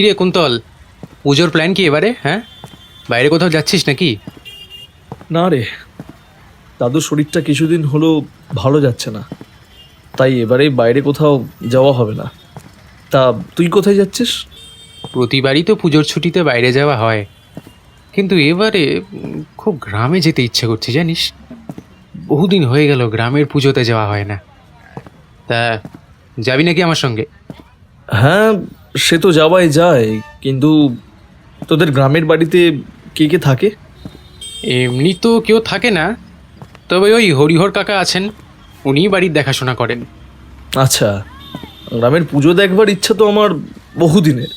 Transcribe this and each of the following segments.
কিরে কুন্তল? পুজোর প্ল্যান কি এবারে হ্যাঁ? বাইরে কোথাও যাচ্ছিস নাকি? না রে। দাদুর শরীরটা কিছুদিন হলো ভালো যাচ্ছে না। তাই এবারে বাইরে কোথাও যাওয়া হবে না। তা তুই কোথায় যাচ্ছিস? প্রতিবারই তো পুজোর ছুটিতে বাইরে যাওয়া হয়। কিন্তু এবারে খুব গ্রামে যেতে ইচ্ছে করছে জানিস? বহুদিন হয়ে গেল গ্রামের পুজোতে যাওয়া হয় না। তা যাবি নাকি আমার সঙ্গে? হ্যাঁ সে তো যাওয়াই যায় কিন্তু তোদের গ্রামের বাড়িতে কে কে থাকে? এমনি তো কেউ থাকে না তবে ওই হরিহর কাকা আছেন উনিই বাড়ির দেখাশোনা করেন। আচ্ছা গ্রামের পুজো দেখবার ইচ্ছা তো আমার বহুদিনের।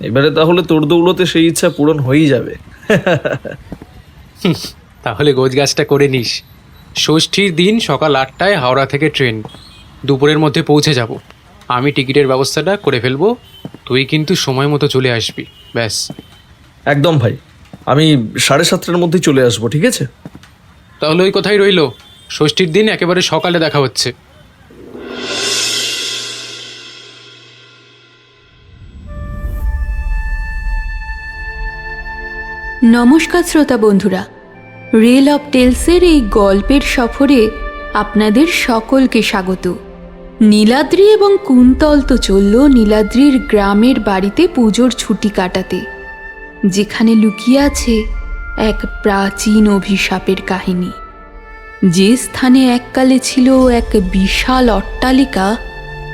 এবারে তাহলে তোর দৌলতে সেই ইচ্ছা পূরণ হয়েই যাবে। তাহলে গোছ গাছটা করে নিস। ষষ্ঠীর দিন সকাল আটটায় হাওড়া থেকে ট্রেন দুপুরের মধ্যে পৌঁছে যাব। আমি টিকিটের ব্যবস্থাটা করে ফেলব। তুই কিন্তু সময় মতো চলে আসবি। ব্যাস। একদম ভাই। আমি সাড়ে সাতটার মধ্যে চলে আসব ঠিক আছে? তাহলে ওই কথাই রইল। ষষ্ঠীর দিন একেবারে সকালে দেখা হচ্ছে। নমস্কার শ্রোতা বন্ধুরা। রেল অফ টেলসের এই গল্পের সফরে আপনাদের সকলকে স্বাগত। নীলাদ্রি এবং কুন্তল তো চলল নীলাদ্রির গ্রামের বাড়িতে পুজোর ছুটি কাটাতে, যেখানে লুকিয়ে আছে এক প্রাচীন অভিশাপের কাহিনী। যে স্থানে এককালে ছিল এক বিশাল অট্টালিকা,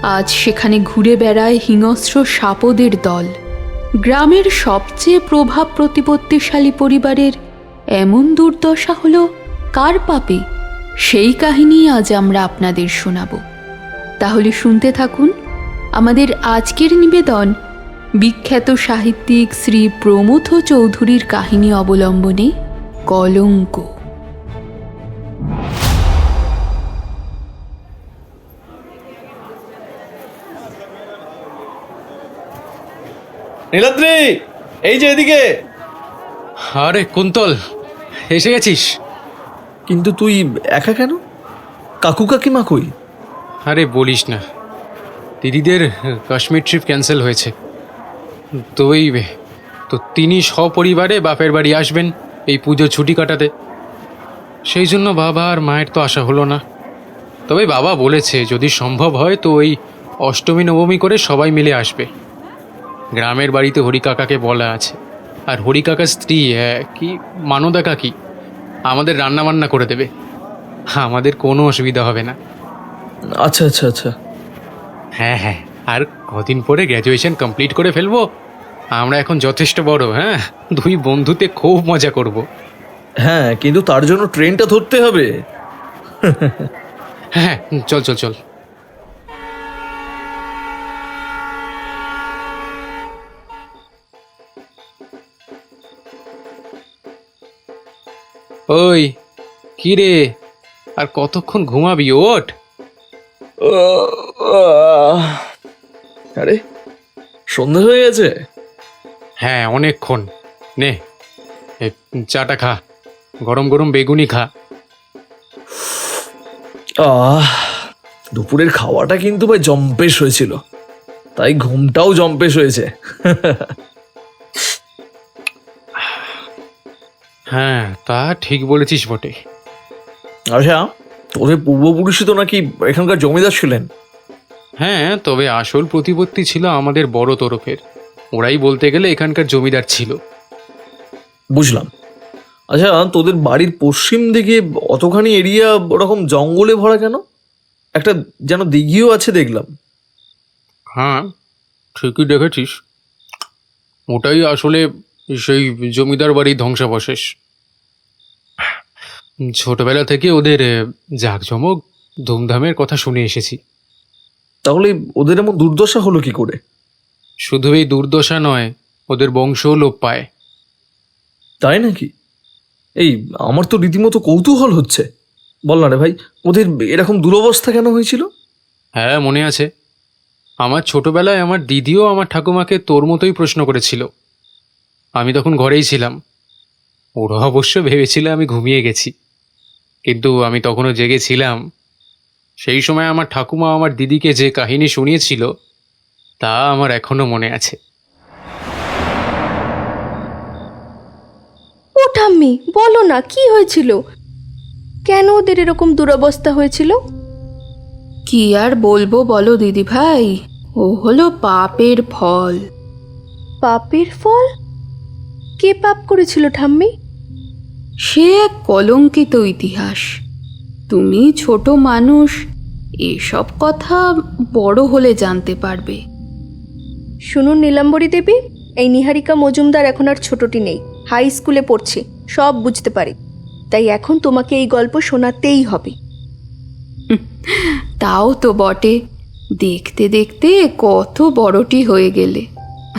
আজ সেখানে ঘুরে বেড়ায় হিংস্র সাপদের দল। গ্রামের সবচেয়ে প্রভাব প্রতিপত্তিশালী পরিবারের এমন দুর্দশা হল, কার পাপে? সেই কাহিনী আজ আমরা আপনাদের শোনাব। তাহলে শুনতে থাকুন। আমাদের আজকের নিবেদন বিখ্যাত সাহিত্যিক শ্রী প্রমথ চৌধুরীর কাহিনী অবলম্বনে কলঙ্ক। নীলাদ্রি এই যে এদিকে। আরে কুন্তল এসে গেছিস? কিন্তু তুই একা কেন? কাকু কাকিমা কই? আরে বলিস না। দিদিদের কাশ্মীর ট্রিপ ক্যান্সেল হয়েছে। তো ওই তো তিনি সপরিবারে বাপের বাড়ি আসবেন এই পুজোর ছুটি কাটাতে। সেই জন্য বাবা আর মায়ের তো আশা হলো না। তবে বাবা বলেছে, যদি সম্ভব হয় তো ওই অষ্টমী, নবমী করে সবাই মিলে আসবে। গ্রামের বাড়িতে হরি কাকাকে বলা আছে। আর হরি কাকার স্ত্রী কি, মানদা কাকি, আমাদের রান্না বান্না করে দেবে। আমাদের কোনো অসুবিধা হবে না। আচ্ছা আচ্ছা আচ্ছা। হ্যাঁ হ্যাঁ। আর কদিন পরে গ্র্যাজুয়েশন কমপ্লিট করে ফেলব? আমরা এখন যথেষ্ট বড় হ্যাঁ? দুই বন্ধুতে খুব মজা করব। হ্যাঁ কিন্তু তার জন্য ট্রেনটা ধরতে হবে। হ্যাঁ চল চল চল। ওই কি রে আর কতক্ষণ ঘুমাবি ওঠ। আরে সন্ধে হয়ে গেছে। হ্যাঁ অনেকক্ষণ। নে এ, চাটা খা। গরম গরম বেগুনি খা। আহ দুপুরের খাওয়াটা কিন্তু ভাই জম্পেশ হয়েছিল। তাই ঘুমটাও জম্পেশ হয়েছে। হ্যাঁ তা ঠিক বলেছিস বটে। আচ্ছা। তোদের পূর্বপুরুষই তো নাকি এখানকার জমিদার ছিলেন? হ্যাঁ তবে আসল প্রতিপত্তি ছিল আমাদের বড় তরফের। ওরাই বলতে গেলে এখানকার জমিদার ছিল। বুঝলাম। আচ্ছা তোদের বাড়ির পশ্চিম দিকে অতখানি এরিয়া ওরকম জঙ্গলে ভরা কেন? একটা যেন দিঘিও আছে দেখলাম। হ্যাঁ ঠিকই দেখেছিস। ওটাই আসলে সেই জমিদার বাড়ির ধ্বংসাবশেষ। ছোটবেলা থেকে ওদের জাঁকজমক ধুমধামের কথা শুনে এসেছি। তাহলে ওদের এমন দুর্দশা হলো কি করে? শুধু এই দুর্দশা নয় ওদের বংশও লোপ পায়। তাই নাকি? এই আমার তো রীতিমতো কৌতূহল হচ্ছে। বল না রে ভাই ওদের এরকম দুরবস্থা কেন হয়েছিল? হ্যাঁ মনে আছে। আমার ছোটবেলায় আমার দিদিও আমার ঠাকুমাকে তোর মতোই প্রশ্ন করেছিল। আমি তখন ঘরেই ছিলাম। ওরা অবশ্য ভেবেছিল আমি ঘুমিয়ে গেছি। কিন্তু আমি তখনও জেগেছিলাম সেই সময় আমার ঠাকুমা আমার দিদিকে যে কাহিনী শুনিয়েছিল তা আমার এখনও মনে আছে। ও ঠাম্মি বলো না কি হয়েছিল? কেন ওদের এরকম দুরবস্থা হয়েছিল? কি আর বলব বলো দিদি ভাই ও হলো পাপের ফল। পাপের ফল? কে পাপ করেছিল ঠাম্মি? সে এক কলঙ্কিত ইতিহাস। তুমি ছোট মানুষ এসব কথা বড় হলে জানতে পারবে। শুনুন নীলাম্বরী দেবী এই নিহারিকা মজুমদার এখন আর ছোটটি নেই হাই স্কুলে পড়ছে সব বুঝতে পারে। তাই এখন তোমাকে এই গল্প শোনাতেই হবে। তাও তো বটে। দেখতে দেখতে কত বড়টি হয়ে গেলে।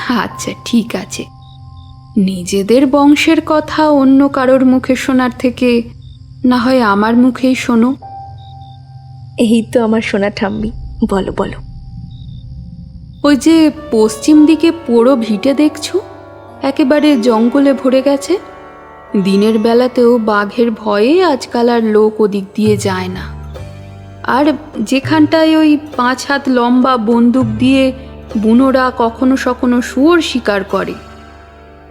আচ্ছা ঠিক আছে। নিজেদের বংশের কথা অন্য কারোর মুখে শোনার থেকে না হয় আমার মুখেই শোনো। এই তো আমার সোনা ঠাম্মি বলো বলো। ওই যে পশ্চিম দিকে পোড়ো ভিটে দেখছ? একেবারে জঙ্গলে ভরে গেছে। দিনের বেলাতেও বাঘের ভয়ে আজকাল আর লোক ওদিক দিয়ে যায় না। আর যেখানটায় ওই পাঁচ হাত লম্বা বন্দুক দিয়ে বুনোরা কখনো সখনো শুয়োর শিকার করে।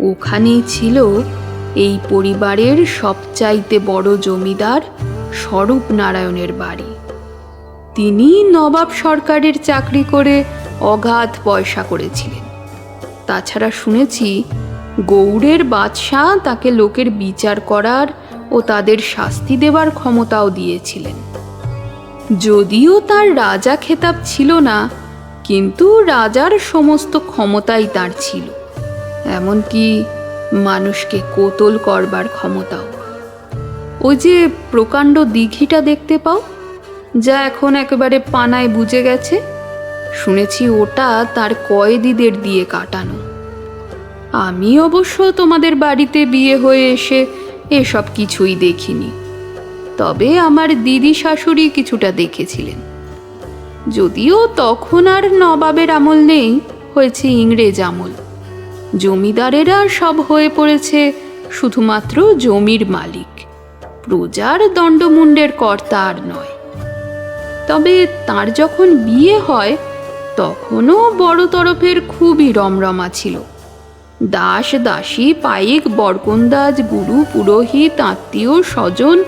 ওখানেই ছিল এই পরিবারের সবচাইতে বড় জমিদার স্বরূপ নারায়ণের বাড়ি। তিনি নবাব সরকারের চাকরি করে অগাধ পয়সা করেছিলেন। তাছাড়া শুনেছি গৌড়ের বাদশাহ তাকে লোকের বিচার করার ও তাদের শাস্তি দেওয়ার ক্ষমতাও দিয়েছিলেন। যদিও তার রাজা খেতাব ছিল না, কিন্তু রাজার সমস্ত ক্ষমতাই তার ছিল। এমনকি মানুষকে কোতল করবার ক্ষমতাও। ওই যে প্রকাণ্ড দিঘিটা দেখতে পাও, যা এখন একেবারে পানায় বুঝে গেছে, শুনেছি ওটা তার কয়েদিদের দিয়ে কাটানো। আমি অবশ্য তোমাদের বাড়িতে বিয়ে হয়ে এসে এসব কিছুই দেখিনি, তবে আমার দিদি শাশুড়ি কিছুটা দেখেছিলেন। যদিও তখন আর নবাবের আমল নেই, হয়েছে ইংরেজ আমল। জমিদারেরা সব হয়ে পড়েছে, শুধুমাত্র জমির মালিক। প্রজার দণ্ডমুণ্ডের কর্তা আর নয়। তবে তার যখন বিয়ে হয়, তখনও বড় তরফের খুবই রমরমা ছিল। দাস দাসী পাইক বরকন্দাজ, গুরু, পুরোহিত, আত্মীয়, স্বজন,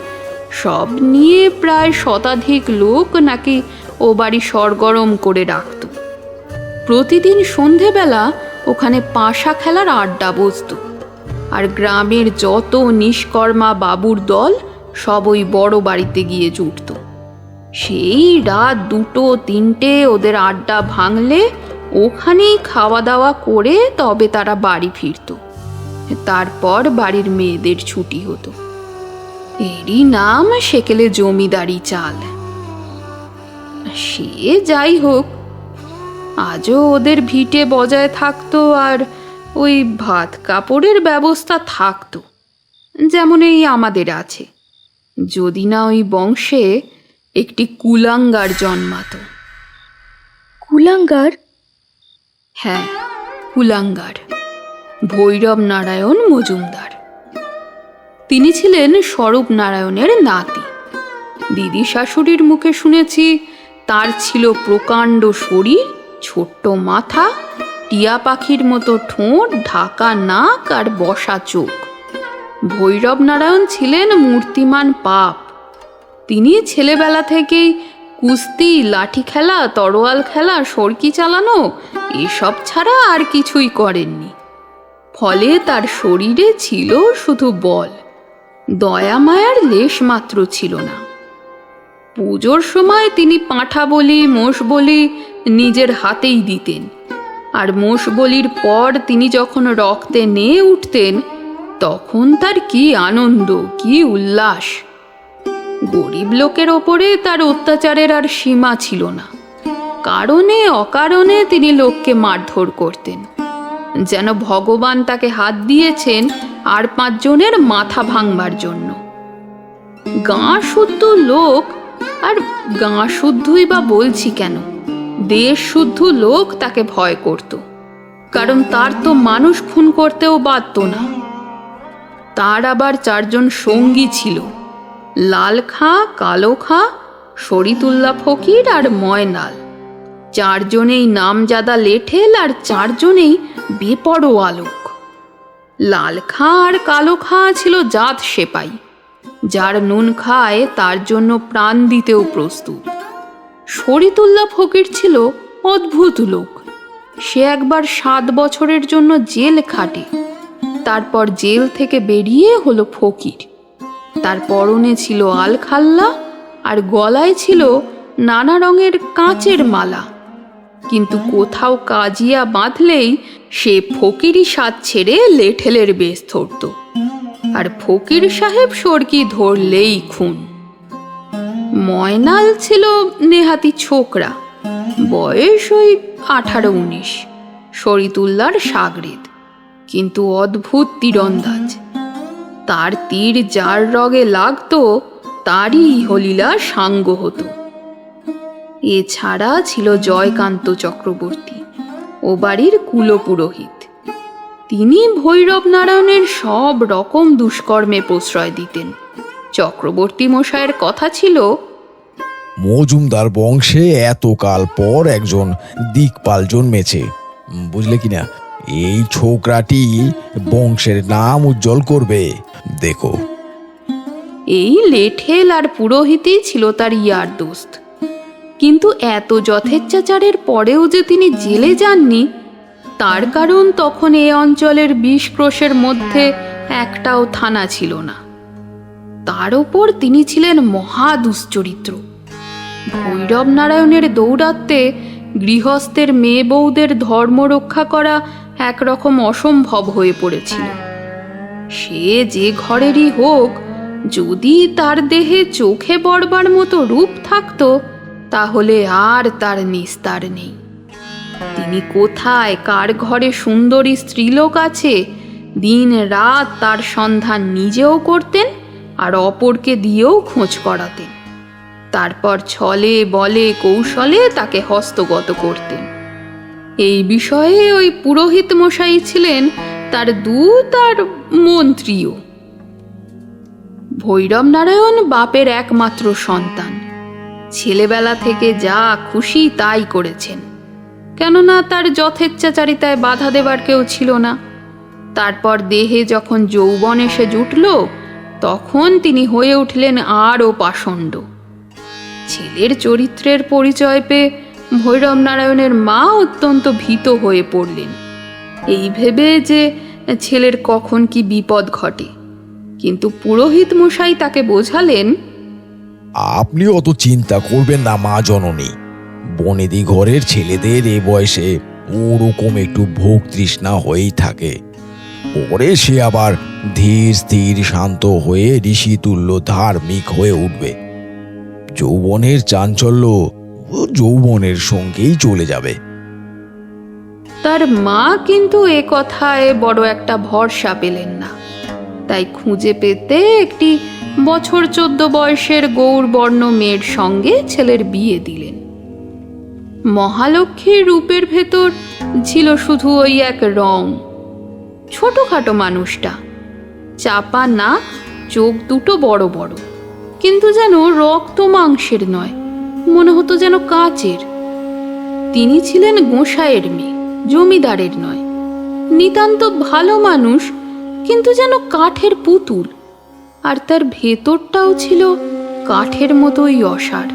সব নিয়ে প্রায় শতাধিক লোক নাকি ও বাড়ি সরগরম করে রাখত। প্রতিদিন সন্ধেবেলা ওখানে পাশা খেলার আড্ডা বসত। আর গ্রামের যত নিষ্কর্মা বাবুর দল সব ওই বড় বাড়িতে গিয়ে জুটত। সেই রাত দুটো, তিনটে ওদের আড্ডা ভাঙলে ওখানেই খাওয়া দাওয়া করে তবে তারা বাড়ি ফিরত। তারপর বাড়ির মেয়েদের ছুটি হতো। এরই নাম সেকেলে জমিদারি চাল। সে যাই হোক আজও ওদের ভিটে বজায় থাকতো আর ওই ভাত কাপড়ের ব্যবস্থা থাকতো যেমন এই আমাদের আছে। যদি না ওই বংশে একটি কুলাঙ্গার জন্মাতো। কুলাঙ্গার? হ্যাঁ কুলাঙ্গার। ভৈরব নারায়ণ মজুমদার। তিনি ছিলেন স্বরূপ নারায়ণের নাতি। দিদি শাশুড়ির মুখে শুনেছি তার ছিল প্রকাণ্ড শরীর ছোট্ট মাথা, টিয়া পাখির মতো ঠোঁট, ঢাকা নাক আর বসা চোখ। ভৈরব নারায়ণ ছিলেন মূর্তিমান পাপ। তিনি ছেলেবেলা থেকেই কুস্তি, লাঠি খেলা, তরোয়াল খেলা, সরকি চালানো, এসব ছাড়া আর কিছুই করেননি। ফলে তার শরীরে ছিল শুধু বল। দয়া মায়ার লেশ মাত্র ছিল না। পুজোর সময় তিনি পাঁঠা বলি, মোষ বলি নিজের হাতেই দিতেন। আর মোষ বলির পর তিনি যখন রক্তে নিয়ে উঠতেন, তখন তার কি আনন্দ, কি উল্লাস। গরিব লোকের ওপরে তার অত্যাচারের আর সীমা ছিল না। কারণে, অকারণে তিনি লোককে মারধর করতেন। যেন ভগবান তাকে হাত দিয়েছেন আর পাঁচজনের মাথা ভাঙবার জন্য। গাঁ শুদ্ধ লোক, আর গাঁ শুদ্ধই বা বলছি কেন? দেশ শুদ্ধ লোক তাকে ভয় করত, কারণ তার তো মানুষ খুন করতেও বাধ্য না। তার আবার চারজন সঙ্গী ছিল লাল খাঁ কালো খাঁ শরিতুল্লা ফকির আর ময়নাল। চারজনেই নামজাদা লেঠেল আর চারজনেই বেপরোয়া আলোক লাল খাঁ আর কালো খাঁ ছিল জাত সেপাই, যার নুন খায় তার জন্য প্রাণ দিতেও প্রস্তুত। শরীতুল্লাহ ফকির ছিল অদ্ভুত লোক। সে একবার সাত বছরের জন্য জেল খাটে। তারপর জেল থেকে বেরিয়ে হলো ফকির। তার পরনে ছিল আলখাল্লা আর গলায় ছিল নানা রঙের কাঁচের মালা। কিন্তু কোথাও কাজিয়া বাঁধলেই সে ফকিরি সাজ ছেড়ে লেঠেলের বেশ ধরত। আর ফকির সাহেব সরকি ধরলেই খুন। ময়নাল ছিল নেহাতি ছোকরা। বয়স ওই আঠারো উনিশ। শরিতুল্লার সাগরেদ। কিন্তু অদ্ভুত তীরন্দাজ। তার তীর যার রগে লাগতো, তারই হলিলা সাঙ্গ হতো। এছাড়া ছিল জয়কান্ত চক্রবর্তী, ও বাড়ির কুলপুরোহিত। তিনি ভৈরব নারায়ণের সব রকম দুষ্কর্মে প্রশ্রয় দিতেন। চক্রবর্তী মশায়ের কথা ছিল মজুমদার বংশে এতকাল পর একজন দিকপাল জন্মেছে। বুঝলে কিনা এই ছোকরাটি বংশের নাম উজ্জ্বল করবে। দেখো। এই লেঠেল আর পুরোহিতই ছিল তার ইয়ার দোস্ত। কিন্তু এত যথেচ্ছাচারের পরেও যে তিনি জেলে যাননি তার কারণ তখন এ অঞ্চলের বিশ ক্রোশের মধ্যে একটাও থানা ছিল না। তার ওপর তিনি ছিলেন মহা দুশ্চরিত্র। ভৈরব নারায়ণের দৌরাত্মে গৃহস্থের মেয়ে বউদের ধর্ম রক্ষা করা একরকম অসম্ভব হয়ে পড়েছিল। সে যে ঘরেরই হোক, যদি তার দেহে চোখে পড়বার মতো রূপ থাকত, তাহলে আর তার নিস্তার নেই। তিনি কোথায়, কার ঘরে সুন্দরী স্ত্রীলোক আছে দিন রাত তার সন্ধান নিজেও করতেন? আর অপরকে দিয়েও খোঁজ করাতেন তারপর ছলে বলে কৌশলে তাকে হস্তগত করতেন। এই বিষয়ে ওই পুরোহিত মশাই ছিলেন তার দূত আর মন্ত্রীও। ভৈরব নারায়ণ বাপের একমাত্র সন্তান। ছেলেবেলা থেকে যা খুশি তাই করেছেন। কেননা তার যথেচ্ছাচারিতায় বাধা দেবার কেউ ছিল না। তারপর দেহে যখন যৌবন এসে জুটল তখন তিনি হয়ে উঠলেন আরও পাষণ্ড। ছেলের চরিত্রের পরিচয় পেয়ে ভৈরব নারায়ণের মা অত্যন্ত ভীত হয়ে পড়লেন। এই ভেবে যে ছেলের কখন কি বিপদ ঘটে। কিন্তু পুরোহিত মশাই তাকে বোঝালেন আপনি অত চিন্তা করবেন না, মা জননী। বনেদি ঘরের ছেলেদের এ বয়সে ওরকম একটু ভোগ তৃষ্ণা হয়েই থাকে। পরে সে আবার ধীর স্থির শান্ত হয়ে ঋষিতুল্য ধার্মিক হয়ে উঠবে। যৌবনের চাঞ্চল্য যৌবনের সঙ্গেই চলে যাবে। তার মা কিন্তু এ কথায় বড় একটা ভরসা পেলেন না। তাই খুঁজে পেতে একটি বছর চোদ্দ বয়সের গৌরবর্ণ মেয়ের সঙ্গে ছেলের বিয়ে দিলেন। মহালক্ষ্মীর রূপের ভেতর ছিল শুধু ওই এক রং। ছোটখাটো মানুষটা। চাপা নাক, চোখ দুটো বড় বড়। কিন্তু যেন রক্ত মাংসের নয়, মনে হতো যেন কাচের। তিনি ছিলেন গোসাইয়ের মেয়ে, জমিদারের নয়। নিতান্ত ভালো মানুষ, কিন্তু যেন কাঠের পুতুল। আর তার ভেতরটাও ছিল কাঠের মতোই অসার।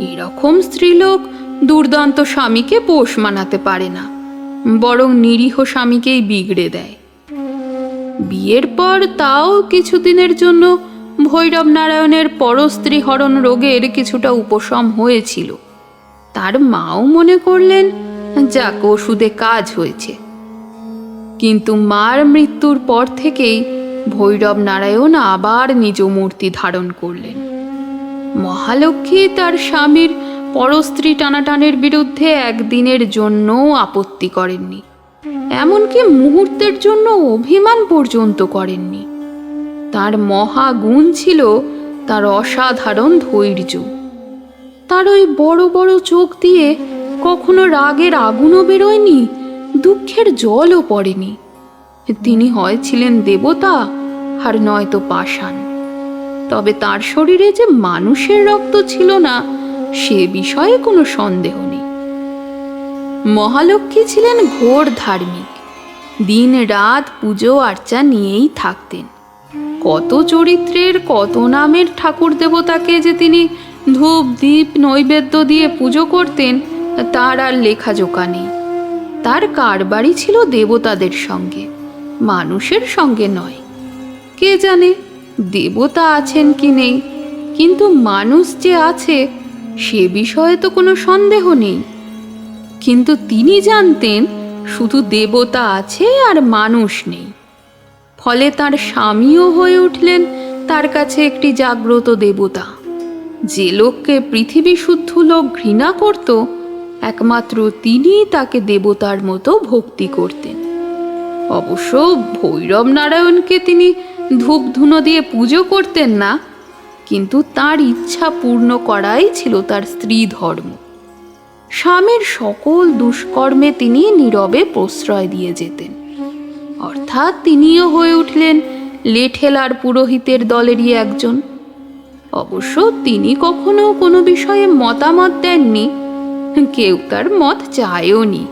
এরকম স্ত্রীলোক দুর্দান্ত স্বামীকে পোষ মানাতে পারে না। বরং নিরীহ স্বামীকেই বিগড়ে দেয়। বিয়ের পর তাও কিছুদিনের জন্য ভৈরব নারায়ণের পরস্ত্রী হরণ রোগের কিছুটা উপশম হয়েছিল। তার মাও মনে করলেন, যাক, ওষুধে কাজ হয়েছে। কিন্তু মার মৃত্যুর পর থেকেই ভৈরব নারায়ণ আবার নিজ মূর্তি ধারণ করলেন। মহালক্ষ্মী তার স্বামীর পরস্ত্রী টানাটানের বিরুদ্ধে একদিনের জন্যও আপত্তি করেননি। এমনকি মুহূর্তের জন্য অভিমান পর্যন্ত করেননি। তার মহাগুণ ছিল তার অসাধারণ ধৈর্য। তার ওই বড় বড় চোখ দিয়ে কখনো রাগের আগুনও বেরোয়নি, দুঃখের জলও পড়েনি। তিনি হয় ছিলেন দেবতা আর নয়তো পাষাণ। তবে তার শরীরে যে মানুষের রক্ত ছিল না সে বিষয়ে কোনো সন্দেহ নেই। মহালক্ষ্মী ছিলেন ঘোর ধার্মিক। দিন রাত পুজো আর্চা নিয়েই থাকতেন। কত চরিত্রের, কত নামের ঠাকুর দেবতাকে যে তিনি ধূপ, দীপ, নৈবেদ্য দিয়ে পুজো করতেন, তার আর লেখা লেখাজোকা নেই। তার কারবারই ছিল দেবতাদের সঙ্গে, মানুষের সঙ্গে নয়। কে জানে, দেবতা আছেন কি নেই, কিন্তু মানুষ যে আছে সে বিষয়ে তো কোনো সন্দেহ নেই। কিন্তু তিনি জানতেন শুধু দেবতা আছে আর মানুষ নেই। ফলে তার স্বামীও হয়ে উঠলেন তার কাছে একটি জাগ্রত দেবতা। যে লোককে পৃথিবী শুদ্ধ লোক ঘৃণা করত, একমাত্র তিনিই তাকে দেবতার মতো ভক্তি করতেন। অবশ্য ভৈরব নারায়ণকে তিনি ধূপ ধুনো দিয়ে পুজো করতেন না কিন্তু তার ইচ্ছা পূর্ণ করাই ছিল তার স্ত্রী ধর্ম। স্বামীর সকল দুষ্কর্মে তিনি নীরবে প্রশ্রয় দিয়ে যেতেন। অর্থাৎ তিনিও হয়ে উঠলেন লেঠেলার পুরোহিতের দলেরই একজন। অবশ্য তিনি কখনো কোনো বিষয়ে মতামত দেননি, কেউ তার মত চায়ওনি।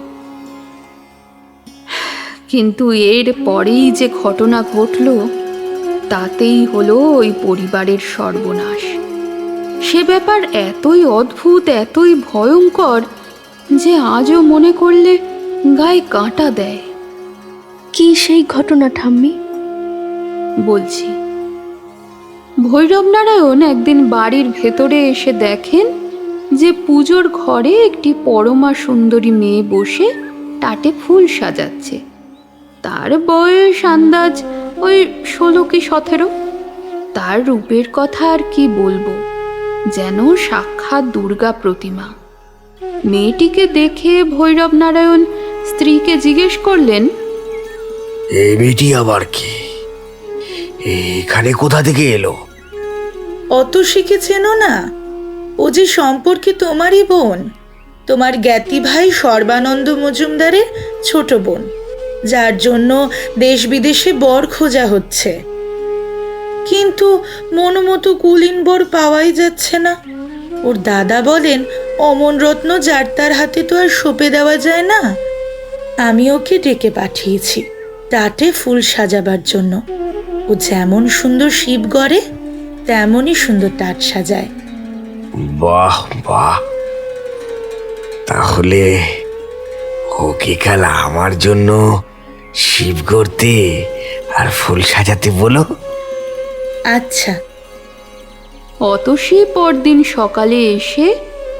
কিন্তু এর পরেই যে ঘটনা ঘটল তাতেই হলো ওই পরিবারের সর্বনাশ। সে ব্যাপার এতই অদ্ভুত এতই ভয়ঙ্কর যে আজও মনে করলে গায়ে কাঁটা দেয়। কি সেই ঘটনা ঠাম্মি? বলছি ভৈরব নারায়ণ একদিন বাড়ির ভেতরে এসে দেখেন যে পুজোর ঘরে একটি পরমা সুন্দরী মেয়ে বসে টাটে ফুল সাজাচ্ছে। তার বয়স আন্দাজ ওই ষোলো কি সতেরো? তার রূপের কথা আর কি বলব? যেন সাক্ষাৎ দুর্গা প্রতিমা। মেয়েটিকে দেখে ভৈরব নারায়ণ স্ত্রীকে জিজ্ঞেস করলেন এই মেয়েটি আবার কি? এখানে কোথা থেকে এলো? অত শিখেছেনও না। ও যে সম্পর্কে তোমারই বোন তোমার জ্ঞাতি ভাই সর্বানন্দ মজুমদারের ছোট বোন। যার জন্য দেশ বিদেশে বর খোঁজা হচ্ছে। কিন্তু মনোমতো কুলিন বর পাওয়াই যাচ্ছে না। ওর দাদা বলেন অমন রত্ন যার তার হাতে তো আর সঁপে দেওয়া যায় না। আমি ওকে ডেকে পাঠিয়েছি টাটে ফুল সাজাবার জন্য। ও যেমন সুন্দর শিব গড়ে, তেমনই সুন্দর টাট সাজায়। বাহ বাহ। তাহলে ওকে কাল আমার জন্য শিব করতে আর ফুল সাজাতে বলো। আচ্ছা। অত অতসী পরদিন সকালে এসে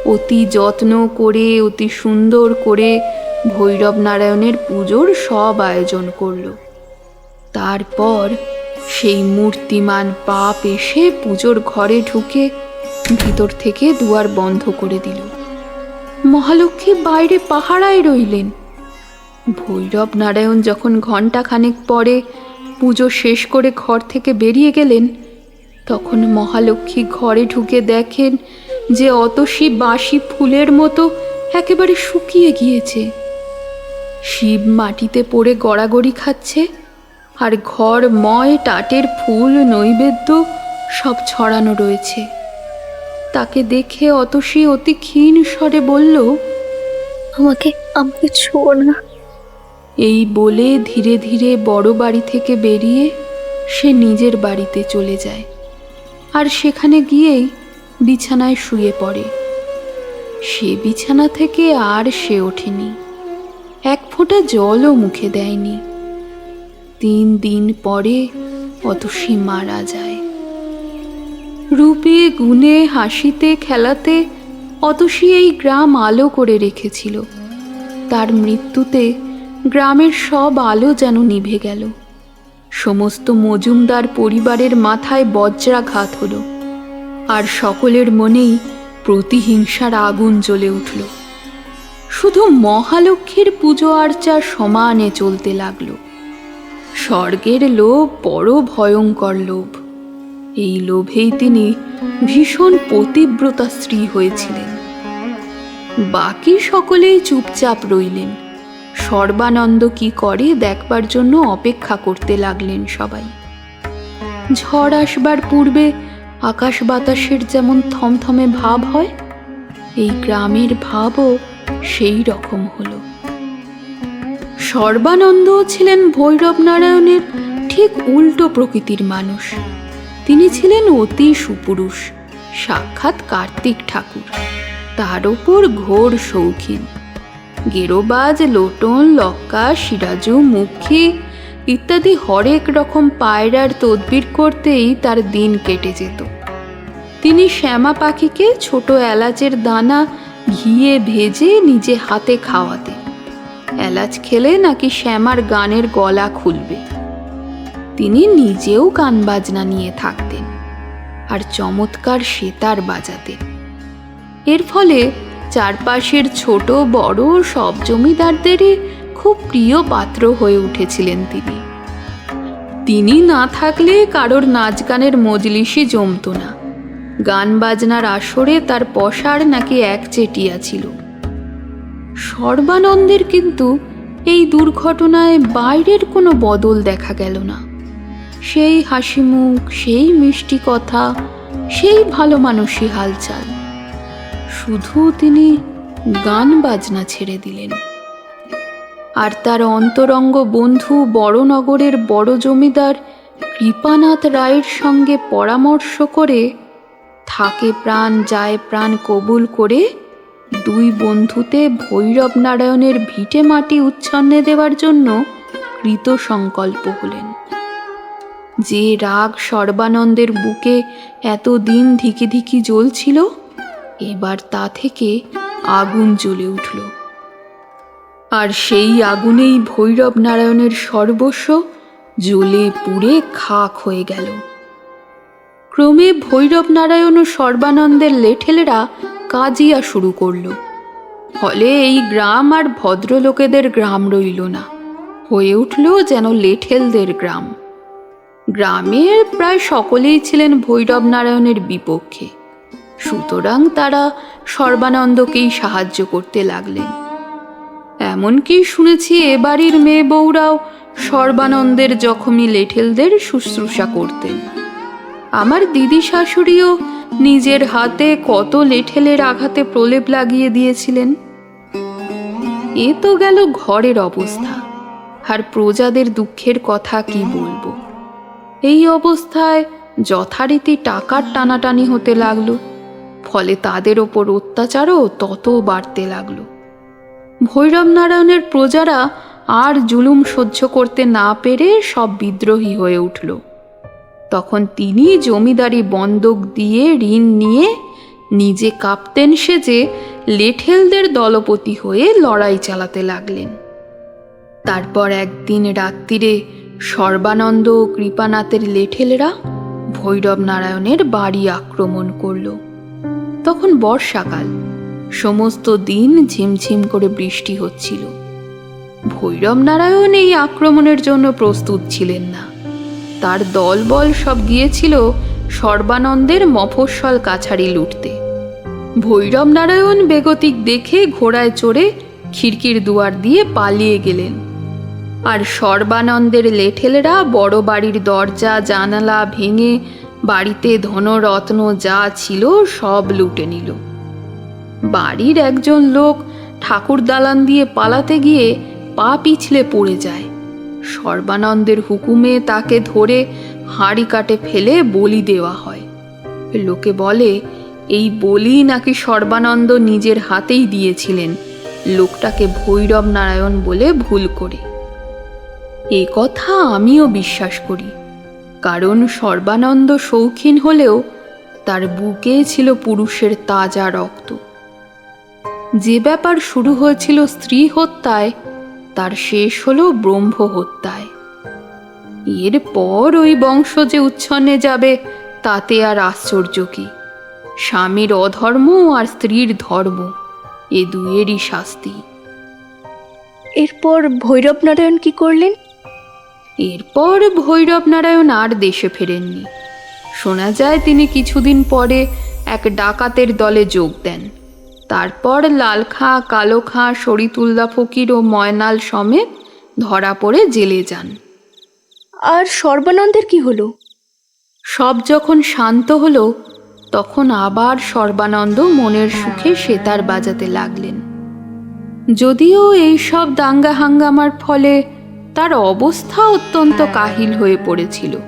অতি যত্ন করে অতি সুন্দর করে ভৈরব নারায়ণের পুজোর সব আয়োজন করল। তারপর সেই মূর্তিমান পাপ এসে পুজোর ঘরে ঢুকে ভিতর থেকে দুয়ার বন্ধ করে দিল। মহালক্ষ্মী বাইরে পাহারায় রইলেন। ভৈরব নারায়ণ যখন ঘণ্টা খানেক পরে পুজো শেষ করে ঘর থেকে বেরিয়ে গেলেন, তখন মহালক্ষ্মী ঘরে ঢুকে দেখেন যে অতসী বাসি ফুলের মতো একেবারে শুকিয়ে গিয়েছে। শিব মাটিতে পড়ে গড়াগড়ি খাচ্ছে আর ঘর ময়, টাটের ফুল, নৈবেদ্য সব ছড়ানো রয়েছে। তাকে দেখে অতসী অতি ক্ষীণ স্বরে বলল, আমাকে আমাকে ছোঁয় না। এই বলে ধীরে ধীরে বড় বাড়ি থেকে বেরিয়ে সে নিজের বাড়িতে চলে যায়। আর সেখানে গিয়েই বিছানায় শুয়ে পড়ে। সে বিছানা থেকে আর সে ওঠেনি। এক ফোঁটা জলও মুখে দেয়নি। তিন দিন পরে অতসী মারা যায়। রূপে, গুণে, হাসিতে, খেলাতে অতসী এই গ্রাম আলো করে রেখেছিল। তার মৃত্যুতে গ্রামের সব আলো যেন নিভে গেল। সমস্ত মজুমদার পরিবারের মাথায় বজ্রাঘাত হলো, আর সকলের মনেই প্রতিহিংসার আগুন জ্বলে উঠল। শুধু মহালক্ষ্মীর পুজো আর্চা সমানে চলতে লাগল। স্বর্গের লোভ বড় ভয়ঙ্কর লোভ। এই লোভেই তিনি ভীষণ পতিব্রতা স্ত্রী হয়েছিলেন। বাকি সকলেই চুপচাপ রইলেন। সর্বানন্দ কি করে দেখবার জন্য অপেক্ষা করতে লাগলেন সবাই। ঝড় আসবার পূর্বে আকাশ বাতাসের যেমন থমথমে ভাব হয়, এই গ্রামের ভাবও সেই রকম হলো। সর্বানন্দ ছিলেন ভৈরব নারায়ণের ঠিক উল্টো প্রকৃতির মানুষ। তিনি ছিলেন অতি সুপুরুষ, সাক্ষাৎ কার্তিক ঠাকুর। তার ওপর ঘোর শৌখিন। গেরোবাজ, লোটন, লক্কা, সিরাজু, মুখী ইত্যাদি হরেক রকম পায়রার তদবির করতেই তার দিন কেটে যেত। তিনি শ্যামা পাখিকে ছোট এলাচের দানা ঘিয়ে ভেজে নিজে হাতে খাওয়াতেন এলাচ খেলে নাকি শ্যামার গানের গলা খুলবে। তিনি নিজেও গান বাজনা নিয়ে থাকতেন আর চমৎকার সেতার বাজাতেন। এর ফলে চারপাশের ছোট, বড় সব জমিদারদেরই খুব প্রিয় পাত্র হয়ে উঠেছিলেন তিনি। তিনি না থাকলে কারোর নাচ গানের মজলিসই জমতো না। গান বাজনার আসরে তার পসার নাকি একচেটিয়া ছিল। সর্বানন্দের কিন্তু এই দুর্ঘটনায় বাইরের কোনো বদল দেখা গেল না। সেই হাসি মুখ সেই মিষ্টি কথা, সেই ভালো মানুষই হালচাল। শুধু তিনি গান বাজনা ছেড়ে দিলেন। আর তার অন্তরঙ্গ বন্ধু বড়নগরের বড় জমিদার কৃপানাথ রায়ের সঙ্গে পরামর্শ করে থাকে প্রাণ যায় প্রাণ কবুল করে দুই বন্ধুতে ভৈরব নারায়ণের ভিটে মাটি উচ্ছন্নে দেওয়ার জন্য কৃত সংকল্প হলেন। যে রাগ সর্বানন্দের বুকে এত দিন ধিকি ধিকি জ্বলছিল এবার তা থেকে আগুন জ্বলে উঠল। আর সেই আগুনেই ভৈরব নারায়ণের সর্বস্ব জ্বলে পুড়ে খাক হয়ে গেল। ক্রমে ভৈরব নারায়ণ ও সর্বানন্দের লেঠেলেরা কাজিয়া শুরু করল। ফলে এই গ্রাম আর ভদ্রলোকেদের গ্রাম রইল না। হয়ে উঠল যেন লেঠেলদের গ্রাম। গ্রামের প্রায় সকলেই ছিলেন ভৈরব নারায়ণের বিপক্ষে। সুতরাং তারা সর্বানন্দকেই সাহায্য করতে লাগলেন। এমনকি শুনেছি এ বাড়ির মেয়ে বউরাও সর্বানন্দের জখমি লেঠেলদের শুশ্রূষা করতেন। আমার দিদি শাশুড়িও নিজের হাতে কত লেঠেলের আঘাতে প্রলেপ লাগিয়ে দিয়েছিলেন। এ তো গেল ঘরের অবস্থা। আর প্রজাদের দুঃখের কথা কি বলব? এই অবস্থায় যথারীতি টাকার টানাটানি হতে লাগল। ফলে তাদের ওপর অত্যাচারও তত বাড়তে লাগল। ভৈরব নারায়ণের প্রজারা আর জুলুম সহ্য করতে না পেরে সব বিদ্রোহী হয়ে উঠল। তখন তিনি জমিদারি বন্ধক দিয়ে ঋণ নিয়ে নিজে কাঁপতেন সেজে লেঠেলদের দলপতি হয়ে লড়াই চালাতে লাগলেন। তারপর একদিন রাত্রিরে সর্বানন্দ ও কৃপানাথের লেঠেলরা ভৈরব নারায়ণের বাড়ি আক্রমণ করল। তখন বর্ষাকাল। সমস্ত দিন ঝিমঝিম করে বৃষ্টি হচ্ছিল। ভৈরব নারায়ণ এই আক্রমণের জন্য প্রস্তুত ছিলেন না। তার দলবল সব গিয়েছিল সর্বানন্দের মফস্বল কাছারি লুটতে। ভৈরব নারায়ণ বেগতিক দেখে ঘোড়ায় চড়ে খিড়কির দুয়ার দিয়ে পালিয়ে গেলেন। আর সর্বানন্দের লেঠেলরা বড় বাড়ির দরজা, জানালা ভেঙে বাড়িতে ধনরত্ন যা ছিল সব লুটে নিল। বাড়ির একজন লোক ঠাকুর দালান দিয়ে পালাতে গিয়ে পা পিছলে পড়ে যায়। সর্বানন্দের হুকুমে তাকে ধরে হাঁড়ি কাটে ফেলে বলি দেওয়া হয়। লোকে বলে, এই বলি নাকি সর্বানন্দ নিজের হাতেই দিয়েছিলেন। লোকটাকে ভৈরব নারায়ণ বলে ভুল করে। এ কথা আমিও বিশ্বাস করি। কারণ সর্বানন্দ শৌখিন হলেও তার বুকে ছিল পুরুষের তাজা রক্ত। যে ব্যাপার শুরু হয়েছিল স্ত্রী হত্যায়, তার শেষ হল ব্রহ্ম হত্যায়। এরপর ওই বংশ যে উচ্ছন্নে যাবে, তাতে আর আশ্চর্য কি? স্বামীর অধর্ম আর স্ত্রীর ধর্ম, এ দুয়েরই শাস্তি। এরপর ভৈরব নারায়ণ কি করলেন? এরপর ভৈরব নারায়ণ আর দেশে ফেরেননি। শোনা যায় তিনি কিছুদিন পরে এক ডাকাতের দলে যোগ দেন। তারপর লাল খাঁ কালো খাঁ শরিতুল্লা ফকির ও ময়নাল সমেত ধরা পড়ে জেলে যান। আর সর্বানন্দের কি হলো? সব যখন শান্ত হলো তখন আবার সর্বানন্দ মনের সুখে সেতার বাজাতে লাগলেন। যদিও এই সব দাঙ্গা হাঙ্গামার ফলে তার অবস্থা অত্যন্ত কাহিল হয়ে পড়েছিল।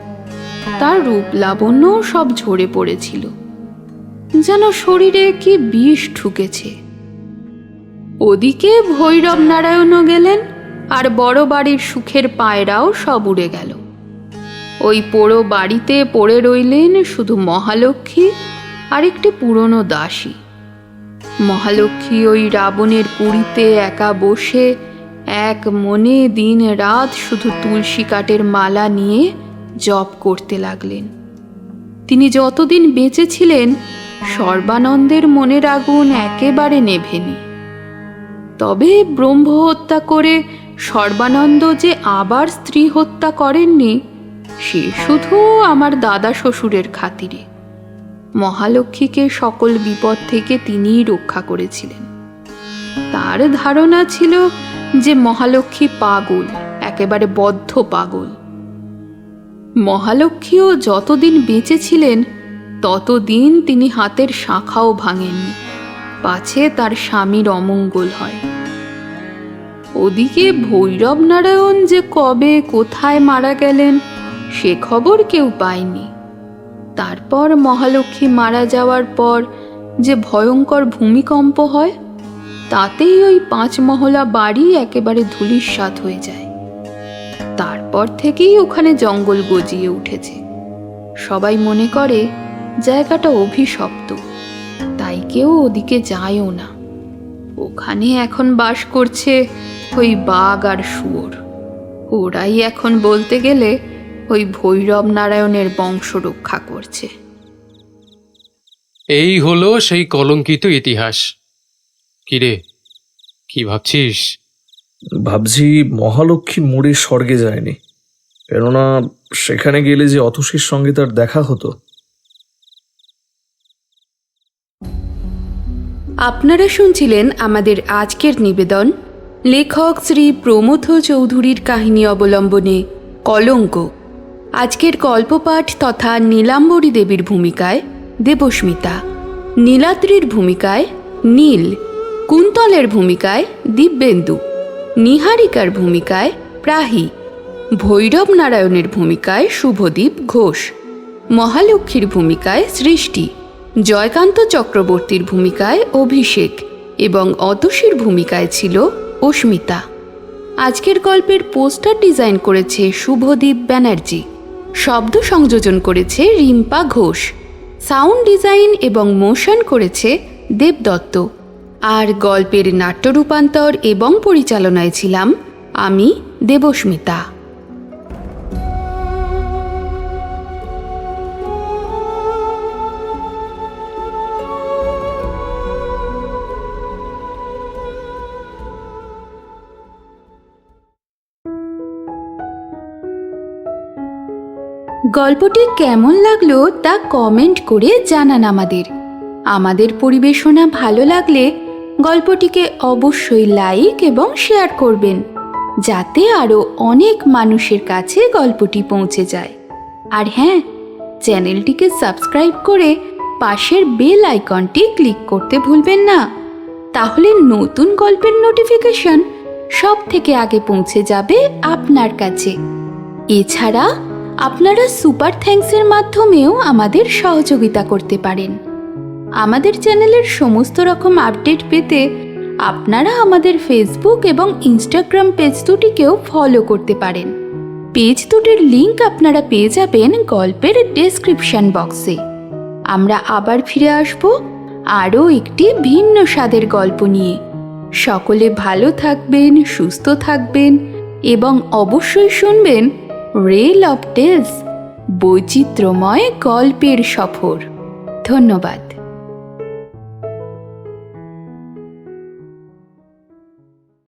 তার রূপ লাবণ্যও সব ঝরে পড়েছিল। যেন শরীরে কি বিষ ঠুকেছে ওদিকে ভৈরব নারায়ণও গেলেন, আর বড় বাড়ির সুখের পায়রাও সব উড়ে গেল। ওই পোড়ো বাড়িতে পড়ে রইলেন শুধু মহালক্ষ্মী আর একটি পুরনো দাসী। মহালক্ষ্মী ওই রাবণের পুরীতে একা বসে এক মনে দিন রাত শুধু তুলসী কাঠের মালা নিয়ে জপ করতে লাগলেন। তিনি যতদিন বেঁচে ছিলেন, সর্বানন্দের মনের আগুন একেবারে নেভেনি। তবে ব্রহ্ম হত্যা করে সর্বানন্দ যে আবার স্ত্রী হত্যা করেননি, সে শুধু আমার দাদা শ্বশুরের খাতিরে। মহালক্ষ্মীকে সকল বিপদ থেকে তিনিই রক্ষা করেছিলেন। তার ধারণা ছিল যে মহালক্ষ্মী পাগল, একেবারে বদ্ধ পাগল। মহালক্ষ্মীও যতদিন বেঁচে ছিলেন, ততদিন তিনি হাতের শাখাও ভাঙেননি। পাছে তার স্বামীর অমঙ্গল হয়। ওদিকে ভৈরব নারায়ণ যে কবে কোথায় মারা গেলেন, সে খবর কেউ পায়নি। তারপর মহালক্ষ্মী মারা যাওয়ার পর যে ভয়ঙ্কর ভূমিকম্প হয় তাতেই ওই পাঁচ মহলা বাড়ি একেবারে ধূলিসাৎ হয়ে যায়। তারপর থেকেই ওখানে জঙ্গল গজিয়ে উঠেছে। সবাই মনে করে জায়গাটা অভিশপ্ত, তাই কেউ ওদিকে যায়ও না। ওখানে এখন বাস করছে ওই বাঘ আর শুয়োর। ওরাই এখন বলতে গেলে ওই ভৈরব নারায়ণের বংশ রক্ষা করছে। এই হলো সেই কলঙ্কিত ইতিহাস। কিরে কি ভাবছিস? ভাবছি মহালক্ষ্মী মরে স্বর্গে যায়নি কেননা সেখানে গেলে যে অতসীর সঙ্গে তার দেখা হতো। আপনারা শুনছিলেন আমাদের আজকের নিবেদন লেখক শ্রী প্রমথ চৌধুরীর কাহিনী অবলম্বনে কলঙ্ক। আজকের গল্পপাঠ তথা নীলাম্বরী দেবীর ভূমিকায় দেবস্মিতা। নীলাদ্রির ভূমিকায় নীল। কুন্তলের ভূমিকায় দিব্যেন্দু, নিহারিকার ভূমিকায় প্রাহী, ভৈরব নারায়ণের ভূমিকায় শুভদীপ ঘোষ, মহালক্ষ্মীর ভূমিকায় সৃষ্টি, জয়কান্ত চক্রবর্তীর ভূমিকায় অভিষেক এবং অতসীর ভূমিকায় ছিল অস্মিতা। আজকের গল্পের পোস্টার ডিজাইন করেছে শুভদীপ ব্যানার্জি, শব্দ সংযোজন করেছে রিম্পা ঘোষ, সাউন্ড ডিজাইন এবং মোশন করেছে দেবদত্ত। আর গল্পের নাট্য রূপান্তর এবং পরিচালনায় ছিলাম আমি দেবস্মিতা। গল্পটি কেমন লাগল তা কমেন্ট করে জানান আমাদের। আমাদের পরিবেশনা ভালো লাগলে গল্পটিকে অবশ্যই লাইক এবং শেয়ার করবেন, যাতে আরও অনেক মানুষের কাছে গল্পটি পৌঁছে যায়। আর হ্যাঁ চ্যানেলটিকে সাবস্ক্রাইব করে পাশের বেল আইকনটি ক্লিক করতে ভুলবেন না। তাহলে নতুন গল্পের নোটিফিকেশন সব থেকে আগে পৌঁছে যাবে আপনার কাছে। এছাড়া আপনারা সুপার থ্যাঙ্কসের মাধ্যমেও আমাদের সহযোগিতা করতে পারেন। আমাদের চ্যানেলের সমস্ত রকম আপডেট পেতে আপনারা আমাদের ফেসবুক এবং ইনস্টাগ্রাম পেজ দুটিকেও ফলো করতে পারেন। পেজ দুটির লিংক আপনারা পেয়ে যাবেন গল্পের ডেসক্রিপশন বক্সে আমরা আবার ফিরে আসব আরও একটি ভিন্ন স্বাদের গল্প নিয়ে। সকলে ভালো থাকবেন, সুস্থ থাকবেন এবং অবশ্যই শুনবেন রেল অফ টেলস বৈচিত্র্যময় গল্পের সফর। ধন্যবাদ।